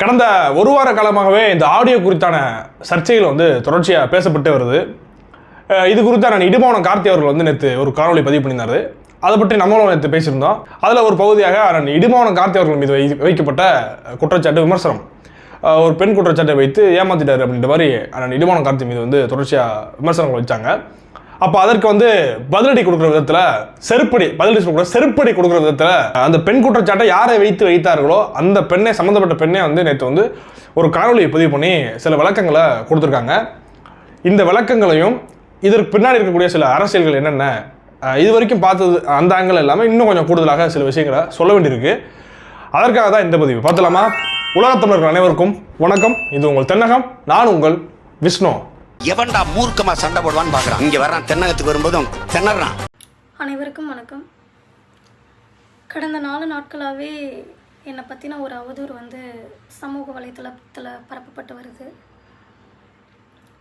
கடந்த ஒரு வார காலமாகவே இந்த ஆடியோ குறித்தான சர்ச்சைகள் வந்து தொடர்ச்சியாக பேசப்பட்டு வருது. இது குறித்து நான் இடுமாவனம் கார்த்தி அவர்கள் வந்து நேற்று ஒரு காணொலி பதிவு பண்ணியிருந்தாரு. அதை பற்றி நம்மளும் நேற்று பேசியிருந்தோம். அதில் ஒரு பகுதியாக நான் இடுமாவனம் கார்த்தி அவர்கள் மீது வை வைக்கப்பட்ட குற்றச்சாட்டு விமர்சனம். ஒரு பெண் குற்றச்சாட்டை வைத்து ஏமாத்திட்டார் அப்படின்ற மாதிரி நான் இடுமானம் கார்த்தி மீது வந்து தொடர்ச்சியாக விமர்சனங்கள் வச்சாங்க. அப்போ அதற்கு வந்து பதிலடி கொடுக்குற விதத்தில் செருப்படி பதிலடி கொடுக்குற செருப்படி கொடுக்குற விதத்தில் அந்த பெண் குற்றச்சாட்டை யாரை வைத்து வைத்தார்களோ அந்த பெண்ணை சம்மந்தப்பட்ட பெண்ணை வந்து நேற்று வந்து ஒரு காணொலியை பதிவு பண்ணி சில விளக்கங்களை கொடுத்துருக்காங்க. இந்த விளக்கங்களையும் இதற்கு பின்னாடி இருக்கக்கூடிய சில அரசியல்கள் என்னென்ன இது வரைக்கும் பார்த்தது அந்த ஆங்கிள் இல்லாமல் இன்னும் கொஞ்சம் கூடுதலாக சில விஷயங்களை சொல்ல வேண்டியிருக்கு. அதற்காக தான் இந்த பதிவு. பார்த்தலாமா உலகத்தமிழர்கள் அனைவருக்கும் வணக்கம். இது உங்கள் தென்னகம். நான் உங்கள் விஷ்ணு. எவன்டா மூர்க்கமா சண்டை போடுவான்னு பாக்குறான் இங்க வர்றான் தென்னகத்துக்கு வரும்போதும் திணறான். அனைவருக்கும் வணக்கம். கடந்த நாலு நாட்களாகவே என்னை பற்றின ஒரு அவதூறு வந்து சமூக வலைத்தளத்தில் பரப்பப்பட்டு வருது.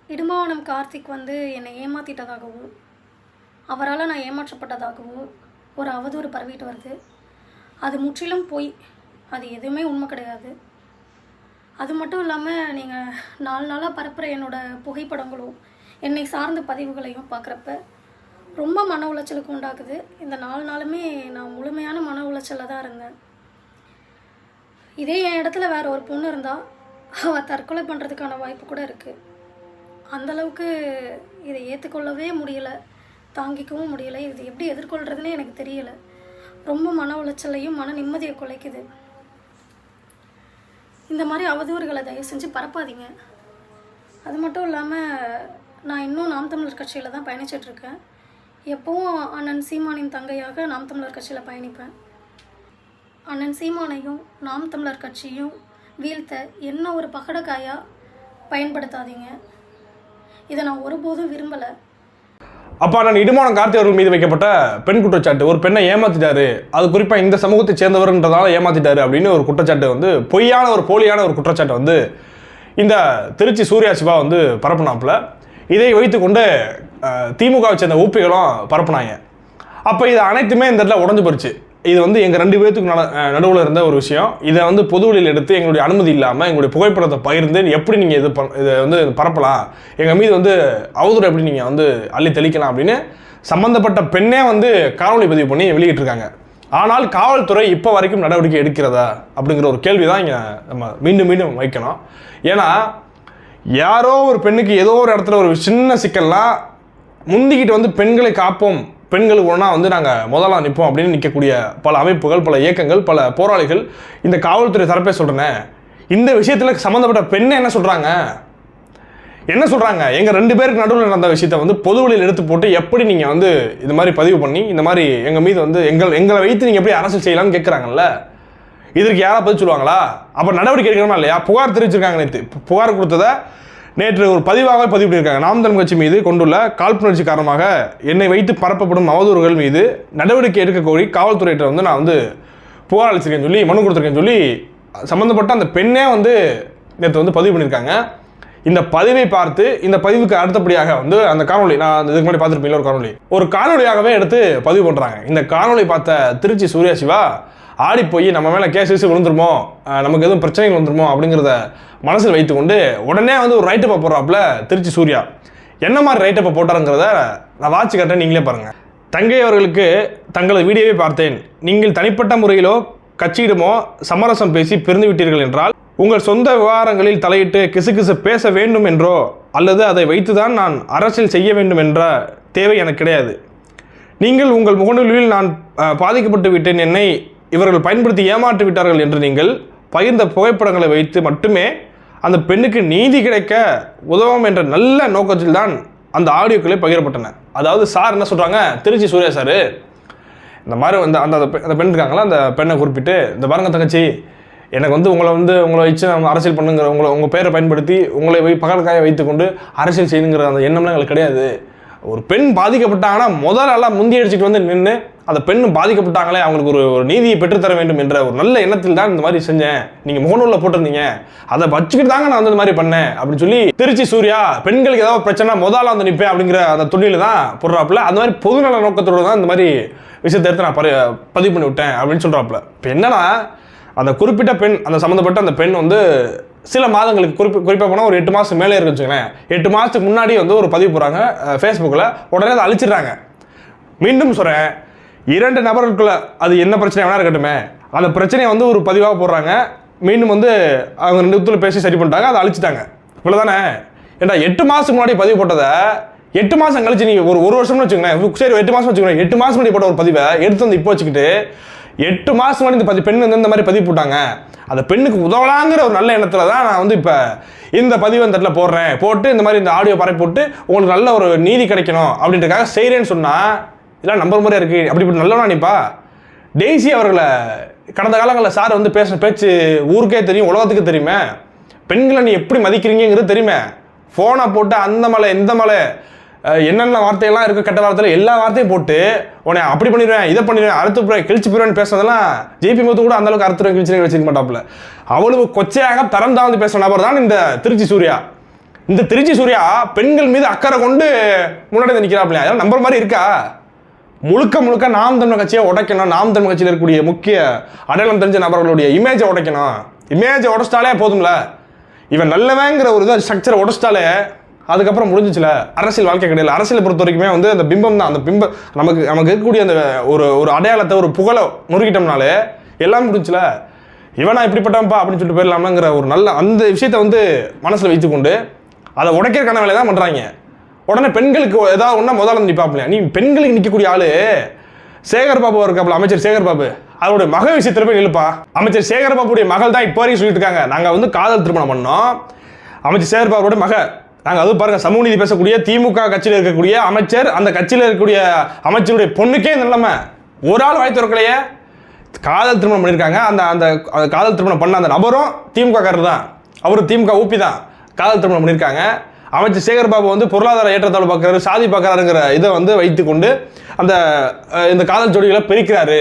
இடுமாவனம் கார்த்திக் வந்து என்னை ஏமாற்றிட்டதாகவும் அவரால் நான் ஏமாற்றப்பட்டதாகவும் ஒரு அவதூறு பரவிட்டு வருது. அது முற்றிலும் பொய். அது எதுவுமே உண்மை கிடையாது. அது மட்டும் இல்லாமல் நீங்கள் நாலு நாளாக பரப்புகிற என்னோடய புகைப்படங்களும் என்னை சார்ந்த பதிவுகளையும் பார்க்குறப்ப ரொம்ப மன உளைச்சலுக்கு உண்டாக்குது. இந்த நாலு நாளுமே நான் முழுமையான மன உளைச்சலில் தான் இருந்தேன். இதே என் இடத்துல வேற ஒரு பொண்ணு இருந்தால் அவள் தற்கொலை பண்ணுறதுக்கான வாய்ப்பு கூட இருக்குது அந்தளவுக்கு இதை ஏற்றுக்கொள்ளவே முடியல தாங்கிக்கவும் முடியலை. இது எப்படி எதிர்கொள்கிறதுனே எனக்கு தெரியலை. ரொம்ப மன உளைச்சலையும் மன நிம்மதியை குலைக்குது. இந்த மாதிரி அவதூறுகளை தயவு செஞ்சு பரப்பாதீங்க. அது மட்டும் இல்லாமல் நான் இன்னும் நாம் தமிழர் கட்சியில் தான் பயணிச்சிட்ருக்கேன் எப்போவும் அண்ணன் சீமானின் தங்கையாக நாம் தமிழர் கட்சியில் பயணிப்பேன். அண்ணன் சீமானையும் நாம் தமிழர் கட்சியும் வீழ்த்த என்ன ஒரு பகடக்காயாக பயன்படுத்தாதீங்க. இதை நான் ஒருபோதும் விரும்பலை. அப்பா நான் இடுமானம் கார்த்தி அவர்கள் மீது வைக்கப்பட்ட பெண் குற்றச்சாட்டு. ஒரு பெண்ணை ஏமாத்திட்டாரு. அது குறிப்பாக இந்த சமூகத்தை சேர்ந்தவர்ன்றதால ஏமாத்திட்டாரு அப்படின்னு ஒரு குற்றச்சாட்டு வந்து பொய்யான ஒரு போலியான ஒரு குற்றச்சாட்டை வந்து இந்த திருச்சி சூர்யா சிவா வந்து பரப்புனாப்புல. இதை வைத்துக்கொண்டு கொண்டு திமுகவை சேர்ந்த ஊப்பிகளும் பரப்புனாங்க. அப்போ இது அனைத்துமே இந்த இடத்துல உடஞ்சு போச்சு இது வந்து எங்கள் ரெண்டு பேர்த்துக்கு நட நடுவில் இருந்த ஒரு விஷயம். இதை வந்து பொதுவெளியில் எடுத்து எங்களுடைய அனுமதி இல்லாமல் எங்களுடைய புகைப்படத்தை பகிர்ந்து எப்படி நீங்கள் இது பண் இதை வந்து பரப்பலாம்? எங்கள் மீது வந்து அவதூறு எப்படி நீங்கள் வந்து அள்ளி தெளிக்கலாம் அப்படின்னு சம்மந்தப்பட்ட பெண்ணே வந்து காணொளி பதிவு பண்ணி வெளியிட்டிருக்காங்க. ஆனால் காவல்துறை இப்போ வரைக்கும் நடவடிக்கை எடுக்கிறதா? அப்படிங்கிற ஒரு கேள்வி தான் இங்கே நம்ம மீண்டும் மீண்டும் வைக்கணும். ஏன்னா யாரோ ஒரு பெண்ணுக்கு ஏதோ ஒரு இடத்துல ஒரு சின்ன சிக்கல்லாம் முந்திக்கிட்டு வந்து பெண்களை காப்போம். பெண்களுக்கு ஒன்றா வந்து நாங்கள் முதலாக நிற்போம் அப்படின்னு நிற்கக்கூடிய பல அமைப்புகள் பல இயக்கங்கள் பல போராளிகள் இந்த காவல்துறை தரப்பே சொல்கிறேன் இந்த விஷயத்தில் சம்மந்தப்பட்ட பெண்ணை என்ன சொல்கிறாங்க என்ன சொல்கிறாங்க எங்கள் ரெண்டு பேருக்கு நடுவில் நடந்த விஷயத்த வந்து பொதுவெளியில் எடுத்து போட்டு எப்படி நீங்கள் வந்து இது மாதிரி பதிவு பண்ணி இந்த மாதிரி எங்கள் மீது வந்து எங்கள் எங்களை வைத்து நீங்கள் எப்படி அரசியல் செய்யலாம்னு கேட்குறாங்கல்ல இதற்கு யாராவது பதில் சொல்லுவாங்களா? அப்போ நடவடிக்கை எடுக்கணுமா இல்லையா? புகார் தெரிவிச்சிருக்காங்க நேற்று புகார் கொடுத்ததை நேற்று ஒரு பதிவாக பதிவு பண்ணியிருக்காங்க நாம் தமிழ் கட்சி மீது கொண்டுள்ள காழ்ப்புணர்ச்சி காரணமாக என்னை வைத்து பரப்பப்படும் அவதூறுகள் மீது நடவடிக்கை எடுக்க கோரி காவல்துறையிட்ட வந்து நான் வந்து புகார் அளிச்சிருக்கேன்னு சொல்லி மனு கொடுத்துருக்கேன்னு சொல்லி சம்மந்தப்பட்ட அந்த பெண்ணே வந்து நேற்று வந்து பதிவு பண்ணியிருக்காங்க. இந்த பதிவை பார்த்து இந்த பதிவுக்கு அடுத்தபடியாக வந்து அந்த காணொளி நான் இதுக்கு முன்னாடி பார்த்துருப்பீங்களா ஒரு காணொலி ஒரு காணொலியாகவே எடுத்து பதிவு பண்ணுறாங்க இந்த காணொலி பார்த்த திருச்சி சூர்யா சிவா ஆடி போய் நம்ம மேலே கேஸ் கேஸ் விழுந்துருமோ? நமக்கு எதுவும் பிரச்சனைகள் வந்துருமோ? அப்படிங்கிறத மனசில் வைத்துக்கொண்டு உடனே வந்து ஒரு ரைட்டப்பை போடுறாப்புல திருச்சி சூர்யா. என்ன மாதிரி ரைட்டப்பை போட்டாருங்கிறத நான் வாட்சி கட்டேன் நீங்களே பாருங்கள் தங்கை அவர்களுக்கு தங்களது வீடியோவை பார்த்தேன். நீங்கள் தனிப்பட்ட முறையிலோ கட்சியிடமோ சமரசம் பேசி பிரிந்து விட்டீர்கள் என்றால் உங்கள் சொந்த விவகாரங்களில் தலையிட்டு கிசுகிசு பேச வேண்டும் என்றோ அல்லது அதை வைத்துதான் நான் அரசியல் செய்ய வேண்டும் என்ற தேவை எனக்கு கிடையாது. நீங்கள் உங்கள் முகநூலில் நான் பாதிக்கப்பட்டு விட்டேன். என்னை இவர்கள் பயன்படுத்தி ஏமாற்றி விட்டார்கள் என்று நீங்கள் பகிர்ந்த புகைப்படங்களை வைத்து மட்டுமே அந்த பெண்ணுக்கு நீதி கிடைக்க உதவும் என்ற நல்ல நோக்கத்தில் தான் அந்த ஆடியோக்களே பகிரப்பட்டன. அதாவது சார் என்ன சொல்கிறாங்க திருச்சி சூர்யா சார். இந்த மாதிரி வந்து அந்த அந்த பெ- அந்த பெண் இருக்காங்களா அந்த பெண்ணை குறிப்பிட்டு இந்த பாருங்க தங்கச்சி எனக்கு வந்து உங்களை வந்து உங்களை வச்சு நம்ம அரசியல் பண்ணுங்கிற உங்களை உங்கள் பேரை பயன்படுத்தி உங்களை வை பகல்காய வைத்துக்கொண்டு அரசியல் செய்யுங்கிற அந்த எண்ணம்லாம் எங்களுக்கு கிடையாது. ஒரு பெண் பாதிக்கப்பட்டாங்கன்னா முதல்ல எல்லாம் முந்தி அடிச்சுட்டு வந்து நின்று அந்த பெண் பாதிக்கப்பட்டாங்களே அவங்களுக்கு ஒரு ஒரு நீதியை பெற்றுத்தர வேண்டும் என்ற ஒரு நல்ல எண்ணத்தில் தான் இந்த மாதிரி செஞ்சேன். நீங்கள் முகநூலில் போட்டிருந்தீங்க. அதை வச்சுக்கிட்டு தாங்க நான் வந்து இந்த மாதிரி பண்ணேன் அப்படின்னு சொல்லி திருச்சி சூர்யா பெண்களுக்கு ஏதாவது பிரச்சனை முதல்ல வந்து நிற்பேன் அப்படிங்கிற அந்த துணியில தான் போடுறாப்புல. அந்த மாதிரி பொதுநல நோக்கத்தோடு தான் இந்த மாதிரி விஷயத்தை எடுத்து நான் பதிவு பண்ணி விட்டேன் அப்படின்னு சொல்கிறாப்புல இப்போ என்னன்னா அந்த குறிப்பிட்ட பெண் அந்த சம்மந்தப்பட்ட அந்த பெண் வந்து சில மாதங்களுக்கு குறிப்பி குறிப்பாக போனால் ஒரு எட்டு மாதம் மேலே இருக்குன்னு வச்சுக்கோங்களேன். எட்டு மாதத்துக்கு முன்னாடி வந்து ஒரு பதிவு போகிறாங்க ஃபேஸ்புக்கில் உடனே அதை அழிச்சிடுறாங்க. மீண்டும் சொல்கிறேன் இரண்டு நபர்களுக்குள்ள அது என்ன பிரச்சனை வேணா இருக்கட்டுமே. அந்த பிரச்சனையை வந்து ஒரு பதிவாக போடுறாங்க. மீண்டும் வந்து அவங்க ரெண்டு இடத்துல பேசி சரி பண்ணிட்டாங்க. அதை அழிச்சிட்டாங்க. இவ்வளோதானே ஏன்டா எட்டு மாதத்துக்கு முன்னாடி பதிவு போட்டதை எட்டு மாதம் கழிச்சு நீங்கள் ஒரு ஒரு வருஷம்னு வச்சுக்கோங்களேன். சரி எட்டு மாதம் வச்சுக்கோங்க எட்டு மாதம் முன்னாடி போட்ட ஒரு பதிவை எடுத்து வந்து இப்போ வச்சுக்கிட்டு எட்டு மாதம் முன்னாடி இந்த பதி பெண் வந்து இந்த மாதிரி பதிவு போட்டாங்க. அந்த பெண்ணுக்கு உதவலாங்கிற ஒரு நல்ல எண்ணத்தில் தான் நான் வந்து இப்போ இந்த பதிவு அந்த இடத்துல போடுறேன். போட்டு இந்த மாதிரி இந்த ஆடியோ பறை போட்டு உங்களுக்கு நல்ல ஒரு நீதி கிடைக்கணும் அப்படின்றக்காக செய்கிறேன்னு சொன்னால் இதெல்லாம் நம்பர் முறையாக இருக்குது அப்படி இப்படி நல்லவனா நினைப்பா டெய்ஸி அவர்களை கடந்த காலங்களில் சார் வந்து பேசின பேச்சு ஊருக்கே தெரியும் உலகத்துக்கு தெரியுமே. பெண்களை நீ எப்படி மதிக்கிறீங்கிறது தெரியுமே. ஃபோனை போட்டு அந்த மலை இந்த மலை என்னென்ன வார்த்தையெல்லாம் இருக்குது கெட்ட வார்த்தையில் எல்லா வார்த்தையும் போட்டு உன்னை அப்படி பண்ணிடுவேன் இதை பண்ணிடுவேன் அறுத்து போய் கிழிச்சு போயிடுவேன் பேசுனதெல்லாம் ஜேபி முத்து கூட அந்த அளவுக்கு அறுத்துருவேன் கிழிச்சு வச்சுக்க மாட்டாப்புல. அவ்வளவு கொச்சையாக தரம் தாழ்ந்து பேசுன நபர் தான் இந்த திருச்சி சூர்யா. இந்த திருச்சி சூர்யா பெண்கள் மீது அக்கறை கொண்டு முன்னாடி நிற்கிறாப்புலையா நிற்கிறாப்புல அதெல்லாம் நம்பர் மாதிரி இருக்கா? முழுக்க முழுக்க நாம் தமிழ் கட்சியை உடைக்கணும். நாம் தமிழ் கட்சியில் இருக்கக்கூடிய முக்கிய அடையாளம் தெரிஞ்ச நபர்களுடைய இமேஜை உடைக்கணும். இமேஜை உடைச்சிட்டாலே போதும்ல. இவன் நல்லவங்கிற ஒரு இதை ஸ்ட்ரக்சரை உடைச்சிட்டாலே அதுக்கப்புறம் முடிஞ்சிச்சுல. அரசியல் வாழ்க்கை கிடையாது. அரசியலை பொறுத்த வரைக்குமே வந்து அந்த பிம்பம் தான். அந்த பிம்பம் நமக்கு நமக்கு இருக்கக்கூடிய அந்த ஒரு ஒரு அடையாளத்தை ஒரு புகழை நொறுக்கிட்டோம்னாலே எல்லாம் முடிஞ்சுல இவனா இப்படிப்பட்டவன்ப்பா அப்படின்னு சொல்லிட்டு போயிடலாம்ங்கிற ஒரு நல்ல அந்த விஷயத்தை வந்து மனசில் வைத்துக்கொண்டு அதை உடைக்கிறதுக்கான வேலையை தான் பண்ணுறாங்க உடனே பெண்களுக்கு ஏதாவது ஒன்றா முதல்ல வந்து நீ பெண்களுக்கு நிற்கக்கூடிய ஆளு. சேகர் பாபு இருக்காப்புல அமைச்சர் சேகர் பாபு. அவருடைய மக விஷயத்தில் போய் நிலுப்பா அமைச்சர் சேகர் பாபுடைய மகள் தான் இப்போ வரைக்கும் சொல்லிட்டு இருக்காங்க நாங்கள் வந்து காதல் திருமணம் பண்ணோம். அமைச்சர் சேகர் பாபுடைய மக நாங்கள் அதுவும் பாருங்க சமூக நீதி பேசக்கூடிய திமுக கட்சியில் இருக்கக்கூடிய அமைச்சர் அந்த கட்சியில் இருக்கக்கூடிய அமைச்சருடைய பொண்ணுக்கே இந்த நிலைமை. ஒரு ஆள் வாய் திறக்கலையே. காதல் திருமணம் பண்ணியிருக்காங்க அந்த அந்த அந்த காதல் திருமணம் பண்ண அந்த நபரும் திமுக காரர் தான் அவரும் திமுக ஊப்பி தான் காதல் திருமணம் பண்ணியிருக்காங்க அமைச்சர் சேகர் பாபு வந்து பொருளாதார ஏற்றத்தாழ்வு பார்க்குறாரு சாதி பார்க்குறாருங்கிற இதை வந்து வைத்துக்கொண்டு அந்த இந்த காதல் ஜோடிகளை பிரிக்கிறாரு.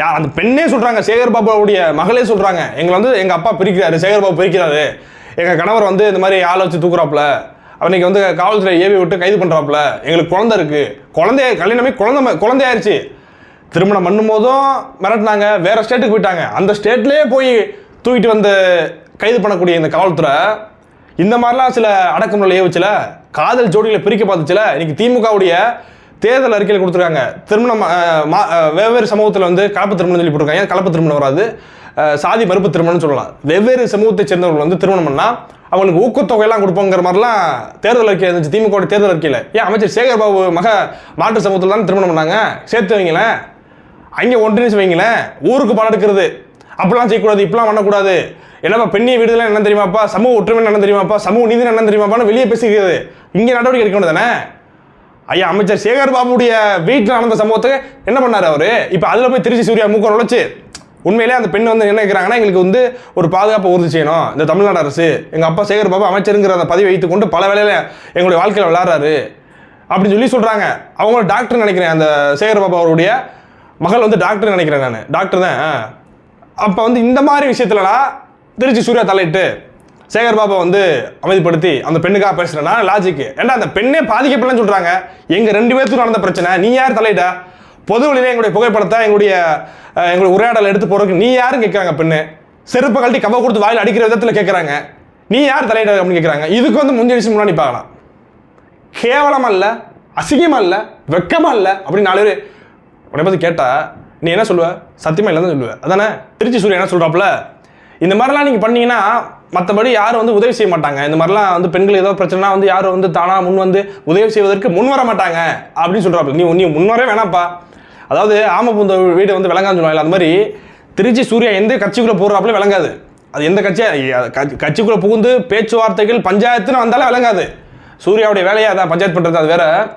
யா அந்த பெண்ணே சொல்கிறாங்க சேகர் பாபாவுடைய மகளே சொல்கிறாங்க எங்களை வந்து எங்கள் அப்பா பிரிக்கிறாரு சேகர் பாபு பிரிக்கிறாரு. எங்கள் கணவர் வந்து இந்த மாதிரி ஆளை வச்சு தூக்குறாப்புல. அவனைக்கு வந்து காவல்துறை ஏவி விட்டு கைது பண்ணுறாப்புல எங்களுக்கு குழந்தை இருக்குது குழந்தைய கல்யாணமே குழந்தை குழந்தையாயிருச்சு திருமணம் பண்ணும் போதும் மிரட்டினாங்க வேறு ஸ்டேட்டுக்கு போயிட்டாங்க. அந்த ஸ்டேட்லேயே போய் தூக்கிட்டு வந்து கைது பண்ணக்கூடிய இந்த காவல்துறை இந்த மாதிரிலாம் சில அடக்குமுறை ஏவுச்சுல? காதல் ஜோடிகளை பிரிக்க பார்த்துச்சுல? இன்னைக்கு திமுகவுடைய தேர்தல் அறிக்கையில் கொடுத்துருக்காங்க. திருமணம் மா- வெவ்வேறு சமூகத்தில் வந்து கலப்பு திருமணம் சொல்லி போட்டிருக்காங்க. கலப்பு திருமணம் வராது? சாதி மறுப்பு திருமணம்னு சொல்லலாம். வெவ்வேறு சமூகத்தை சேர்ந்தவர்கள் வந்து திருமணம் பண்ணால் அவங்களுக்கு ஊக்கத்தொகையெல்லாம் கொடுப்போங்கிற மாதிரிலாம் தேர்தல் அறிக்கை இருந்துச்சு. திமுக தேர்தல் அறிக்கையில். ஏன் அமைச்சர் சேகர் பாபு மக மாற்று சமூகத்தில் தான் திருமணம் பண்ணாங்க? சேர்த்து வைங்களேன். அங்கே ஒன்றிணைச்சு வைங்களேன். ஊருக்கு பணம் எடுக்கிறது. அப்படிலாம் செய்யக்கூடாது இப்படிலாம் பண்ணக்கூடாது. என்னப்பா பெண்ணிய விடுதலை என்ன தெரியுமாப்பா? சமூக ஒற்றுமை என்ன தெரியுமாப்பா? சமூக நீதி என்ன தெரியுமாப்பான்னு வெளியே பேசிக்கிறது. இங்கே நடவடிக்கை எடுக்க வேண்டியதானே ஐயா அமைச்சர் சேகர் பாபுடைய வீட்டில் நடந்த சம்பவத்துக்கு என்ன பண்ணார் அவரு? இப்போ அதில் போய் திருச்சி சூர்யா மூக்க உழைச்சு உண்மையிலே அந்த பெண் வந்து என்ன கேட்குறாங்கன்னா எங்களுக்கு வந்து ஒரு பாதுகாப்பை உறுதி செய்யணும். இந்த தமிழ்நாடு அரசு எங்கள் அப்பா சேகர் பாபு அமைச்சருங்கிற அந்த பதிவை வைத்துக்கொண்டு பல வேலையில் எங்களுடைய வாழ்க்கையில் விளாட்றாரு அப்படின்னு சொல்லி சொல்கிறாங்க அவங்கள டாக்டர் நினைக்கிறேன். அந்த சேகர் பாபு அவருடைய மகள் வந்து டாக்டர் நினைக்கிறேன் நான். டாக்டர் தான். அப்போ வந்து இந்த மாதிரி விஷயத்துலலாம் திருச்சி சூர்யா தலையிட்டு சேகர் பாபா வந்து அமைதிப்படுத்தி அந்த பெண்ணுக்காக பேசுறேன்னா லாஜிக் ஏன்டா அந்த பெண்ணே பாதிக்கப்படலன்னு சொல்றாங்க. எங்க ரெண்டு பேர்த்துக்கும் நடந்த பிரச்சனை. நீ யார் தலையிட்ட? பொது எங்களுடைய புகைப்படத்தை எங்களுடைய எங்களுடைய உரையாடலை எடுத்து போறதுக்கு நீ யாரும் கேட்குறாங்க பெண்ணு. செருப்பை கழட்டி கவ கொடுத்து வாயில் அடிக்கிற விதத்தில் கேட்குறாங்க நீ யார் தலையிட அப்படின்னு கேட்குறாங்க இதுக்கு வந்து முஞ்சடிச்சு முன்னாடி பார்க்கலாம். கேவலமா இல்ல அசிங்கமா இல்ல வெக்கமா இல்ல அப்படின்னு நாலு பேர் உடனே பார்த்து கேட்டா நீ என்ன சொல்லுவ? சத்தியமா இல்லைன்னு சொல்லுவ. அதானே? திருச்சி சூரியன் என்ன சொல்கிறாப்புல இந்த மாதிரிலாம் நீங்க பண்ணீங்கன்னா மற்றபடி யாரும் வந்து உதவி செய்ய மாட்டாங்க. இந்த மாதிரிலாம் வந்து பெண்கள் ஏதோ பிரச்சனைனா வந்து யாரும் வந்து தானா முன் வந்து உதவி செய்வதற்கு முன் வர மாட்டாங்க அப்படின்னு சொல்றாப்புல. நீ நீ முன்வரே வேணாம்ப்பா. அதாவது ஆம பூந்த வீடு வந்து விளங்கான்னு சொல்லுவாங்க அந்த மாதிரி திருச்சி சூர்யா எந்த கட்சிக்குள்ள போடுறாப்புல விளங்காது. அது எந்த கட்சியா? கட்சி- கட்சிக்குள்ள புகுந்து பேச்சுவார்த்தைகள் பஞ்சாயத்துன்னு வந்தாலும் விளங்காது. சூர்யாவுடைய வேலையை அதான் பஞ்சாயத்து பண்ணுறது அது வேற.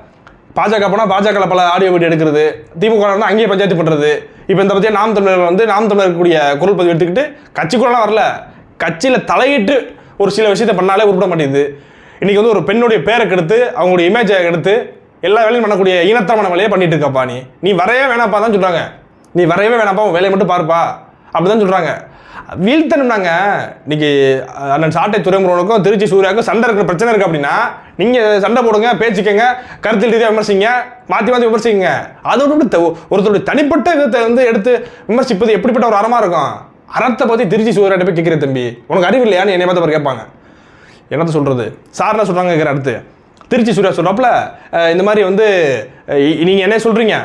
பாஜக போனால் பாஜகவில் பல ஆடியோ வீடியோ எடுக்கிறது. திமுக அங்கேயே பஞ்சாயத்து பண்ணுறது இப்போ இந்த பற்றிய நாம் தமிழர் வந்து நாம் தமிழர் இருக்கக்கூடிய குரல் பதிவு எடுத்துக்கிட்டு கட்சிக்குள்ளலாம் வரல. கட்சியில் தலையிட்டு ஒரு சில விஷயத்தை பண்ணாலே உருப்பிட மாட்டேங்குது. இன்றைக்கி வந்து ஒரு பெண்ணுடைய பேரை கெடுத்து அவங்களுடைய இமேஜை எடுத்து எல்லா வேலையும் பண்ணக்கூடிய ஈனத்தமான வேலையை பண்ணிட்டு இருக்கப்பா நீ. நீ வரையவே வேணாப்பா தான் சொல்கிறாங்க நீ வரையவே வேணாப்பா உன் வேலையை மட்டும் பாருப்பா. அப்படிதான் சொல்கிறாங்க வீழ்த்தணும்னாங்க. இன்னைக்கு அண்ணன் சாட்டை துறைமுருகனுக்கும் திருச்சி சூர்யாவுக்கும் சண்டை இருக்கிற பிரச்சனை இருக்கு அப்படின்னா நீங்கள் சண்டை போடுங்க பேச்சுக்கங்க கருத்தில் ரீதியாக விமர்சிங்க மாற்றி மாற்றி விமர்சிங்க. அதோட ஒருத்தருடைய தனிப்பட்ட விதத்தை வந்து எடுத்து விமர்சிப்பது எப்படிப்பட்ட ஒரு அறமா இருக்கும்? அறத்தை பற்றி திருச்சி சூர்யாட்ட போய் கேட்குற தம்பி. உனக்கு அறிவு இல்லையான்னு என்னை பார்த்து கேட்பாங்க. என்னத்த சொல்கிறது சார் என்ன சொல்கிறாங்க கேட்குற அடுத்து. திருச்சி சூர்யா சொல்கிறாப்புல இந்த மாதிரி வந்து நீங்கள் என்ன சொல்கிறீங்க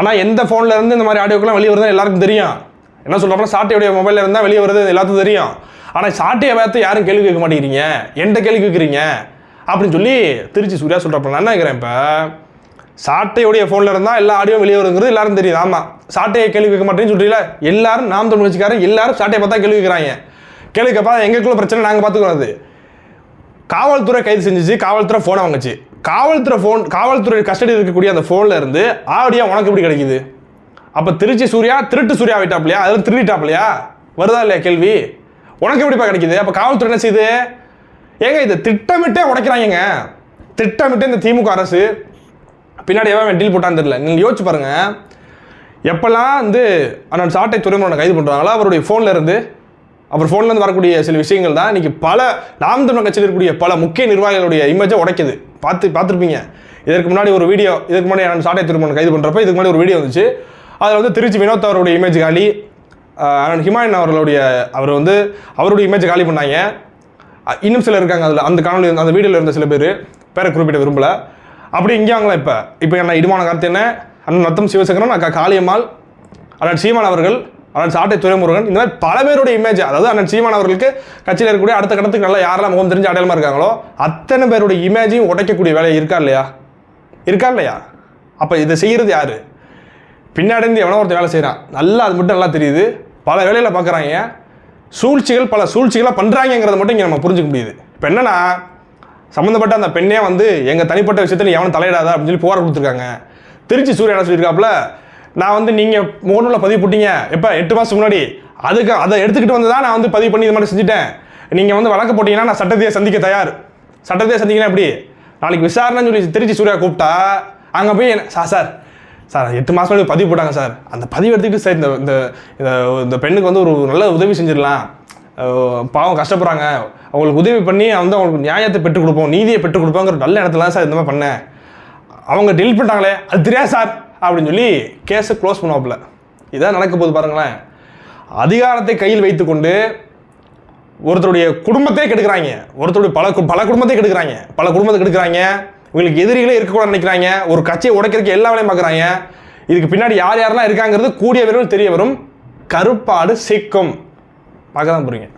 ஆனால் எந்த ஃபோனில் இருந்து இந்த மாதிரி ஆடியோக்கெல்லாம் வெளியே வருதுன்னு எல்லாருக்கும் தெரியும். என்ன சொல்கிறாப்புல சாட்டையுடைய மொபைலில் இருந்தால் வெளியே வருது எல்லாத்துக்கும் தெரியும். ஆனால் சாட்டையை பார்த்து யாரும் கேள்வி கேட்க மாட்டேங்கிறீங்க? என்கிட்ட கேள்வி கேட்குறீங்க? அப்படின்னு சொல்லி திருச்சி சூர்யா சொல்கிறப்ப நான் என்ன கேட்குறேன் இப்போ? சாட்டையுடைய ஃபோனில் இருந்தால் எல்லா ஆடியோ வெளியே வருங்கிறது எல்லாரும் தெரியுது ஆமாம் சாட்டையை கேள்வி கேட்க மாட்டேன்னு சொல்கிறீங்களா எல்லாரும் நாம் தமிழ் வச்சுக்காரன் எல்லாரும் சாட்டையை பார்த்தா கேள்வி கேட்குறாங்க. கேள்வி கேட்பா எங்களுக்குள்ள பிரச்சனை நாங்கள் பார்த்துக்கிறோம் அது. காவல்துறை கைது செஞ்சுச்சு காவல்துறை ஃபோனை வாங்குச்சு. காவல்துறை ஃபோன் காவல்துறை கஸ்டடியில் இருக்கக்கூடிய அந்த ஃபோனில் இருந்து ஆடியோ உனக்கு எப்படி கிடைக்குது? அப்போ திருச்சி சூர்யா திருட்டு சூர்யா ஆகிட்டாப்லையா அதில் திருடிட்டாப்லையா வருதா இல்லையா கேள்வி? உனக்கு எப்படிப்பா கிடைக்குது? அப்போ காவல்துறை என்ன செய்யுது ஏங்க இதை திட்டமிட்டே உடைக்கிறாங்க திட்டமிட்டே இந்த திமுக அரசு பின்னாடி எவன் டீல் போட்டான்னு தெரியல. நீங்கள் யோசிச்சு பாருங்க. எப்பெல்லாம் வந்து அண்ணன் சாட்டை துறைமுறை கைது பண்ணுறாங்களோ அவருடைய ஃபோனில் இருந்து அவர் ஃபோன்லேருந்து வரக்கூடிய சில விஷயங்கள் தான் இன்றைக்கி பல நாம் தமிழ் கட்சியில் இருக்கக்கூடிய பல முக்கிய நிர்வாகிகளுடைய இமேஜை உடைக்குது. பார்த்து பார்த்துருப்பீங்க. இதற்கு முன்னாடி ஒரு வீடியோ இதுக்கு முன்னாடி அண்ணன் சாட்டை திருமணம் கைது பண்ணுறப்ப இதுக்கு முன்னாடி ஒரு வீடியோ வந்துச்சு. அதில் வந்து திருச்சி வினோத் அவருடைய இமேஜ் காலி. ஆஹ் ஹிமாயன் அவர்களுடைய அவர் வந்து அவருடைய இமேஜ் காலி பண்ணாங்க. இன்னும் சிலர் இருக்காங்க அதில். அந்த காணொலி அந்த வீடியோவில் இருந்த சில பேர் பேரை குறிப்பிட விரும்பல. அப்படி இங்கே வாங்கலாம் இப்போ. இப்போ என்ன இடுமான கருத்து என்ன? அண்ணன் நத்தம் சிவசங்கரன் அக்கா காளியம்மாள் அண்ணன் சீமான் அவர்கள் அண்ணன் சாட்டை துறைமுருகன் இந்த மாதிரி பல பேருடைய இமேஜ் அதாவது அண்ணன் சீமான் அவர்களுக்கு கட்சியில் இருக்கக்கூடிய அடுத்த கட்டத்துக்கு நல்லா யாரெல்லாம் முகம் தெரிஞ்சு அடையாளமாக இருக்காங்களோ அத்தனை பேருடைய இமேஜையும் உடைக்கக்கூடிய வேலை இருக்கா இல்லையா? இருக்கா இல்லையா? அப்போ இதை செய்கிறது யாரு? பின்னாடி இருந்து எவனோ ஒருத்தன் வேலை செய்கிறான் நல்லா அது மட்டும் நல்லா தெரியுது. பல வேலையில் பார்க்குறாங்க சூழ்ச்சிகள் பல சூழ்ச்சிகளாக பண்ணுறாங்கங்கிறத மட்டும் இங்கே நம்ம புரிஞ்சுக்க முடியுது. இப்போ என்னென்னா சம்மந்தப்பட்ட அந்த பெண்ணே வந்து எங்கள் தனிப்பட்ட விஷயத்தில் எவனும் தலையிடாதா அப்படின்னு சொல்லி புகார் கொடுத்துருக்காங்க. திருச்சி சூர்யா என்ன சொல்லியிருக்காப்புல நான் வந்து நீங்கள் முகநூலில் பதிவு போட்டீங்க. எப்போ? எட்டு மாதத்துக்கு முன்னாடி. அதுக்கு அதை எடுத்துக்கிட்டு வந்து தான் நான் வந்து பதிவு பண்ணி இது மாதிரி செஞ்சுட்டேன். நீங்கள் வந்து வழக்கு போட்டிங்கன்னா நான் சட்டத்தையே சந்திக்க தயார். சட்டத்தையே சந்திக்கிறேன் எப்படி? நாளைக்கு விசாரணைன்னு சொல்லி திருச்சி சூர்யா கூப்பிட்டா அங்கே போய் சார் சார் சார் எட்டு மாதம் முன்னாடி பதிவு போட்டாங்க சார். அந்த பதிவு எடுத்துக்கிட்டு சார் இந்த இந்த இந்த- இந்த பெண்ணுக்கு வந்து ஒரு நல்ல உதவி செஞ்சிடலாம். பாவம் கஷ்டப்படுறாங்க. அவங்களுக்கு உதவி பண்ணி வந்து அவங்களுக்கு நியாயத்தை பெற்றுக் கொடுப்போம் நீதியை பெற்றுக் கொடுப்போங்கிற நல்ல இடத்துல தான் சார் இந்த மாதிரி பண்ணேன். அவங்க டெலிட் பண்ணிட்டாங்களே அது தெரியாது சார் அப்படின்னு சொல்லி கேஸை க்ளோஸ் பண்ணுவாப்புல. இதான் நடக்க போகுது பாருங்களேன். அதிகாரத்தை கையில் வைத்துக்கொண்டு ஒருத்தருடைய குடும்பத்தையே கெடுக்கிறாங்க. ஒருத்தருடைய பல கு- பல குடும்பத்தை கெடுக்கிறாங்க. பல குடும்பத்தை கெடுக்கிறாங்க. இவங்களுக்கு எதிரிகளே இருக்கக்கூடாது நினைக்கிறாங்க. ஒரு கட்சியை உடைக்கிறதுக்கு எல்லா வேலையும் பார்க்குறாங்க. இதுக்கு பின்னாடி யார் யாரெல்லாம் இருக்காங்கிறது கூடிய விரைவில் தெரிய வரும். கருப்பாடு சிக்கும். பார்க்க தான் புரியுங்க